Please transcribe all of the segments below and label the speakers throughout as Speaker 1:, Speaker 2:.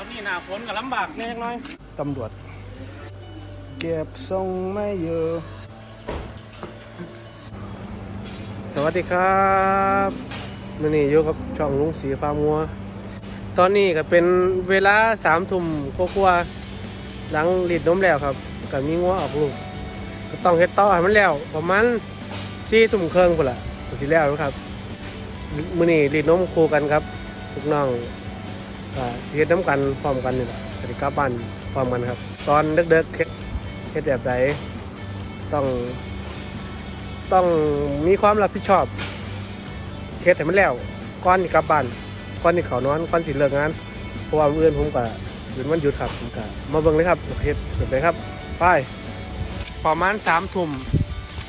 Speaker 1: อนนี้หน้าฝนก็ลำบากแน่น้อย
Speaker 2: ตำรวจ เก็บทรงไม่อยู่สวัสดีครับมื่อนี้อยู่กับช่องลุงสีฟาร์มัว ตอนนี้ก็เป็นเวลาสามทุ่มกว่าหลังรีดน้มแล้วครับก็มีงัวออกลูกก็ต้องเฮ็ดต่อให้มันแล้วประมาณสี่ทุ่มเครึ่องพุ่นละสิแล้วครับ มือนี้รีดนมคู่กันครับลูกน้อง ก็สิเฮ็ดน้ำกันพร้อมกันนี่แหละสวัสดีครับบ้านพร้อมกันครับ ตอนเด็กๆเฮ็ดเฮ็ดแบบใดต้อง ต้องมีความรับผิดชอบเฮ็ดให้มันแล้วก่อนที่กลับบ้านก่อนที่เขานอนก่อนสิเลิกงานเพราะว่ามื้อนผมก็เป็นวันหยุดครับผมก็มาเบิ่งเลยครับเฮ็ดเฮ็ดเลยครับไปประมาณสามทุ่ม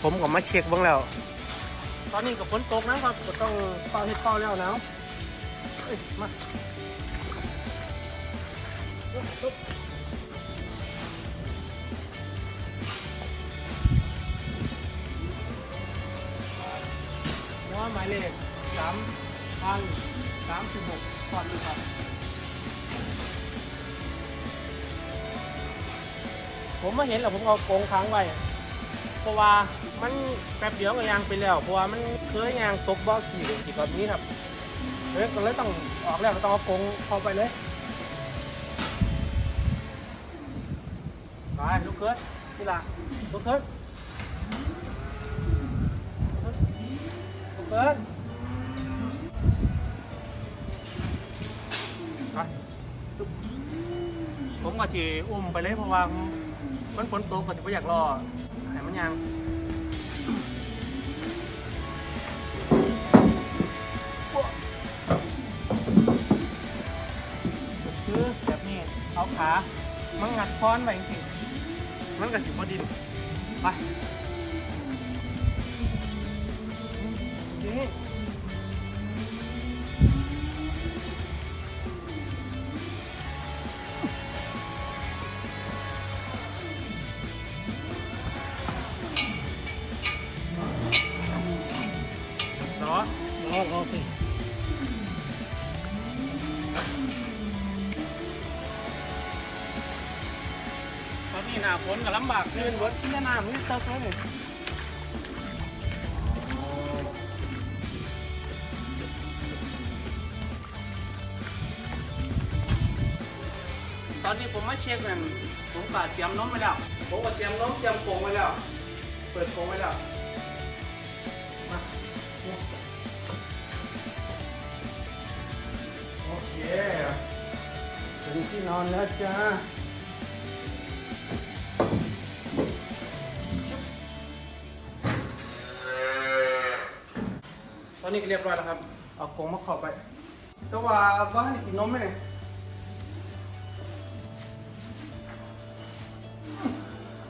Speaker 2: ผมก็มาเช็คบิ่งแล้ว ตอนนี้ก็ฝนตกนะครับก็ต้องเฝ้าเฮ็ดเฝ้าแล้วนาว เอ้ยมาว่าหมายเลขสามพันสามสิบหกก่อนดีครับผมมาเห็นแล้วผมเอากงค้างไว้เพราะว่ามันแป๊บเดียวก็ยางไปแล้ว เพราะว่ามันเคยยางตกบ่อขี่ขี่แบบนี้ครับ เลยก็เลยต้องออกแล้วต้องเอากงเข้าไปเลยไปลูกเคิร์ดนี่ล่ะลูกเคิร์ดลูกเคิร์ดไปผมก็ฉีอุ้มไปเลยเพราะว่ามันฝนตกก็จะไม่อยากรอให้มันยัง ขามันงัดค้อนไปจริงๆมันกับสิบดินไป
Speaker 1: ก็ลำบากขึ้นรถที่น้ามันเติบเลยตอนนี้ผมมาเช็คนั่นผมก็เตรียมนมไว้แล้ว ผมก็เตรียมนมเตรียมกรงไว้แล้ว เปิดกรงไว้แล้วมาโอเคถึงที่นอนแล้วจ้า นนี้ก็เรียบร้อยแล้วครับ เอากงมาขอบไปสว่าบ้านกินนมไหมเนี่ย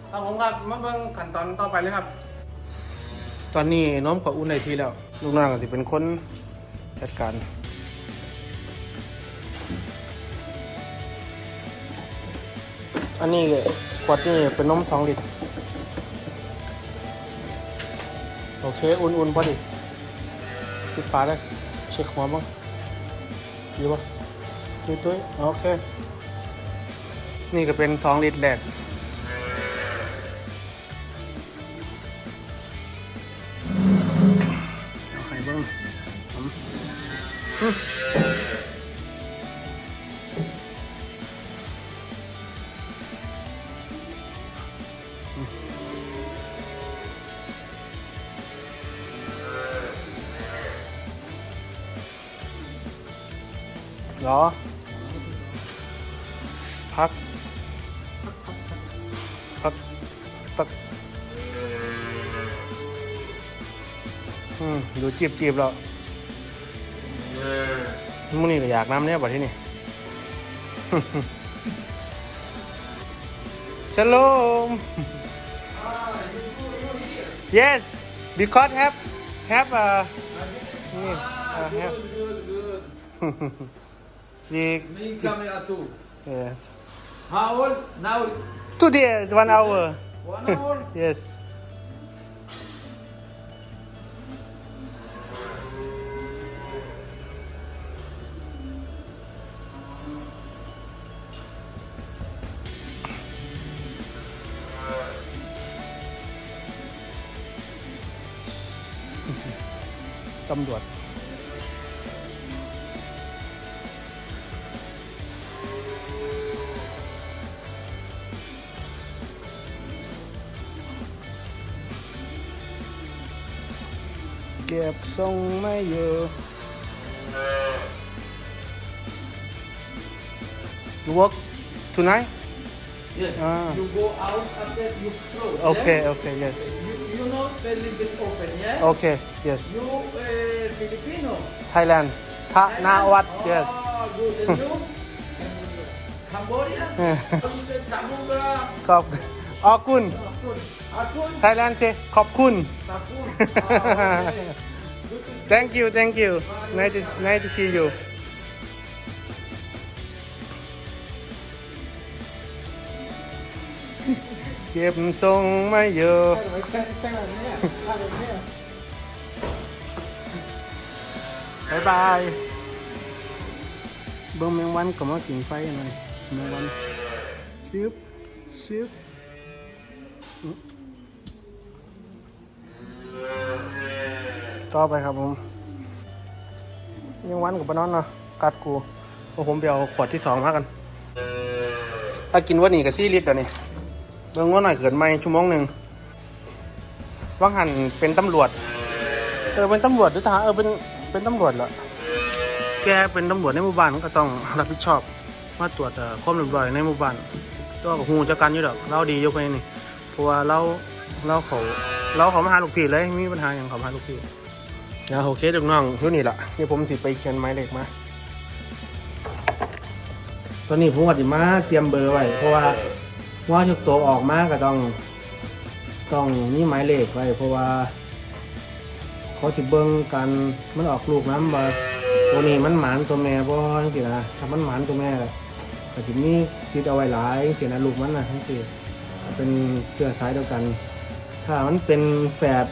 Speaker 1: เอาผมครับมาเบิ่งขั้นตอนต่อไปเลยครับ ตอนนี้น้องขออุ่นในทีแล้ว ลูกน้องก็สิเป็นคนจัดการอันนี้ขวดนี่เป็นนมสองลิตร โอเค อุ่นๆพอดี ปิดฝาเลยเช็คหัวบ้างดีป่ะตุ้ยตุ้ยโอเค นี่ก็เป็นสองลิตรแรกเอาไข่เบ้างอืม รอ พัก พักตักอืมดูจีบจีบแล้วมึงนี่ก็อยากน้ำเนี่ยบ่ที่นี่ Shalom Yes because have have uh นี่ uh, have
Speaker 3: Me camera too.
Speaker 2: Yes.
Speaker 3: How old? Now?
Speaker 2: Today, one hour.
Speaker 3: One hour?
Speaker 2: yes. tâm รวจเก็บทรงไม่อยู่ You work tonight?
Speaker 1: Yes.
Speaker 2: Ah.
Speaker 1: You go out after you close.
Speaker 2: Okay,
Speaker 1: yeah?
Speaker 2: okay, yes.
Speaker 1: You, you know the little open, yeah?
Speaker 2: Okay, yes.
Speaker 1: You uh, Filipino.
Speaker 2: Thailand. Tha Na Wat, yes.
Speaker 1: Oh, good. And you? Cambodia?
Speaker 2: Yeah.
Speaker 1: How you say Cambodia?
Speaker 2: ขอบออกุน
Speaker 1: Akun. Akun?
Speaker 2: ไทยแลนด์เซขอบคุณ
Speaker 1: Akun. Ah, okay. Good to see
Speaker 2: thank you thank you nice to nice to see you เก็บทรงไม่อยู่บายบายเบิ้งแมงวันก็มากินไฟหน่อยแมงวันชึบชึบ ต่อไปครับผม ยังวันกับปนอนเนาะกัดกูเพราะผมไปเอาขวดที่สองมากัน ถ้ากินวันนี้กับซี่ลิตรเดี๋ยวนี้เบิ่งว่าหน่อยเกินไม่ชั่วโมงหนึ่งว่างหันเป็นตำรวจ เออเป็นตำรวจหรือทหารเออเป็นเป็นตำรวจเหรอแกเป็นตำรวจในหมู่บ้านก็ต้องรับผิดชอบ มาตรวจเอ่อความเรียบร้อยในหมู่บ้านตัวกับหูจักกันอยู่ดอกเราดียกไปนี่ เพราะว่าเราเราเขาเราเขามาหาลูกพี่เลยมีปัญหาอย่างเขามาหาลูกพี่นะโอเคทุกน้องอยู่นี่แหละเดี๋ยวผมสิไปเขียนไม้เหล็กมาตอนนี้ผมก็สิมาเตรียมเบอร์ไว้เพราะว่าว่าทุกตัวออกมาก็ต้อง ต้องมีไม้เหล็กไว้เพราะว่าเขาสิเบิ่งกันมันออกลูกน้ำมาตัวนี้มันหมานตัวแม่บ่จังซี่นะถ้ามันหมานตัวแม่ก็สิมีสิทธิ์เอาไว้หลายจังซี่นะลูกมันนะจังซี่ เป็นเสื้อสายเดียวกัน ถ้ามันเป็นแฝด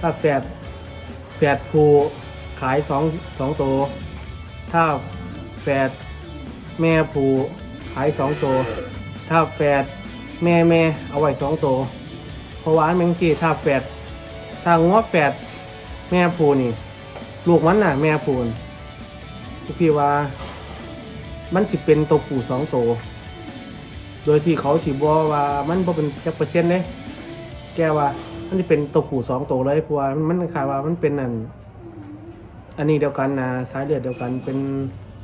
Speaker 2: ถ้าแฝดแฝดผูขายสองสองตัว ถ้าแฝดแม่ผูขายสองตัว ถ้าแฝดแม่แม่เอาไว้สองตัวเพราะว่าอันแมงสี่ถ้าแฝดถ้างัวแฝดแม่ผูนี่ ลูกมันน่ะ แม่ผูนพี่ว่ามันสิเป็นตัวผูสองตัว โดยที่เขาสิบอว่ามันบ่เป็นจักเปอร์เซ็นต์เด้แกว่า มันจะเป็นตัวผู้สองตัวเลยเพราะว่ามันคายว่ามันเป็นอัน อันนี้เดียวกันนะสายเลือดเดียวกันเป็น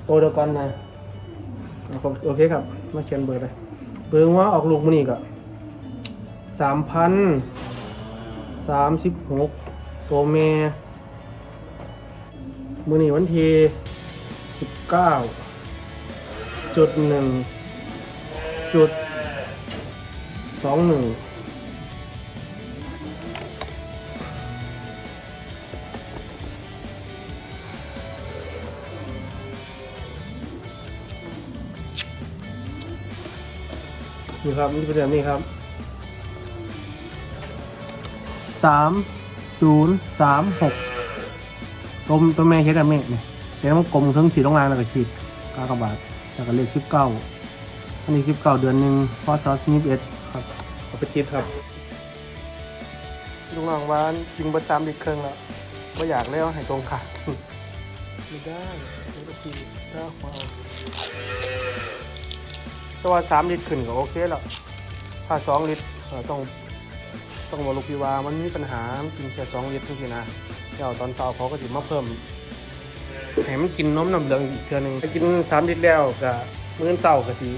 Speaker 2: โตวเดียวกันนะโอเคครับ มาเขียนเบอร์เลยเบอร์ว่าออกลูกมือนี่ก็สามพันสามสิบหกตัวเมมือนี่วันที่สิบเก้าจุดหนึ่ง จุดสองหนึ่งนี่ครับนี่เป็นแบบนี้ครับสามศูนย์สามหกตัวตัวแม่เช็ดอะเมฆเนี่ยเช็ดมันกลมเครื่องขีดลงล่างแล้วก็ขีดกากบาทแล้วก็เลขสิบเก้า อันนี้สิบเก้าเดือนหนึ่งพศยี่สิบเอ็ดครับเอาไปติดครับลุงน้องว่ากินเบอร์สามลิตรเครื่องแล้วไม่อยากแล้วให้ตรงขาไม่ได้ไม่ได้ทีถ้าความตัวสามลิตรขึ้นก็โอเคแล้วถ้าสองลิตรเอ่อต้องต้องบอกลูกพี่ว่ามันมีปัญหามันกินแค่สองลิตรทุกทีนะเดี๋ยวตอนเช้าเขาก็สิมาเพิ่มให้มันกินนมน้ำเหลืองอีกเทื่อหนึงไปกินสามลิตรแล้วก็ มื้อเช้าก็สิ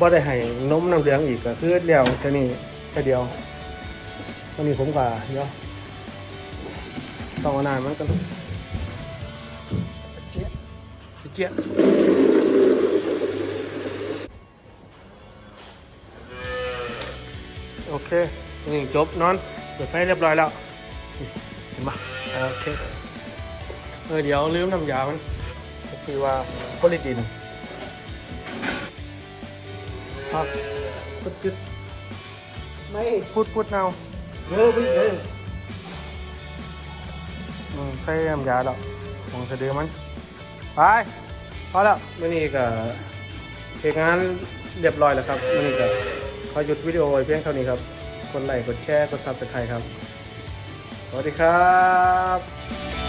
Speaker 2: บ่ได้ให้นมน้ำเหลืองอีกก็คือแล้วแค่นี้แค่เดียววันนี้ผมก็เดี๋ยวต้องเอานานมันก็เจี๊ยเจี๊ยโอเคตรงนี้จบนอนเปิดไฟเรียบร้อยแล้วเห็นปะโอเคเออเดี๋ยวลืมน้ำยามันก็คือว่าโพลิดิน ครับพุดจุด
Speaker 4: ไม่
Speaker 2: พูดพูดเนา
Speaker 4: เออไม่เออ
Speaker 2: อืมใส่น้ำยาแล้วมองสะดือมัน ไปพอแล้วมื่อนี้ก็เหตุงานเรียบร้อยแล้วครับมื่อนี้ก็ขอหยุดวิดีโอไว้เพียงเท่านี้ครับกดไลค์กดแชร์กดซับสไครต์ครับ สวัสดีครับ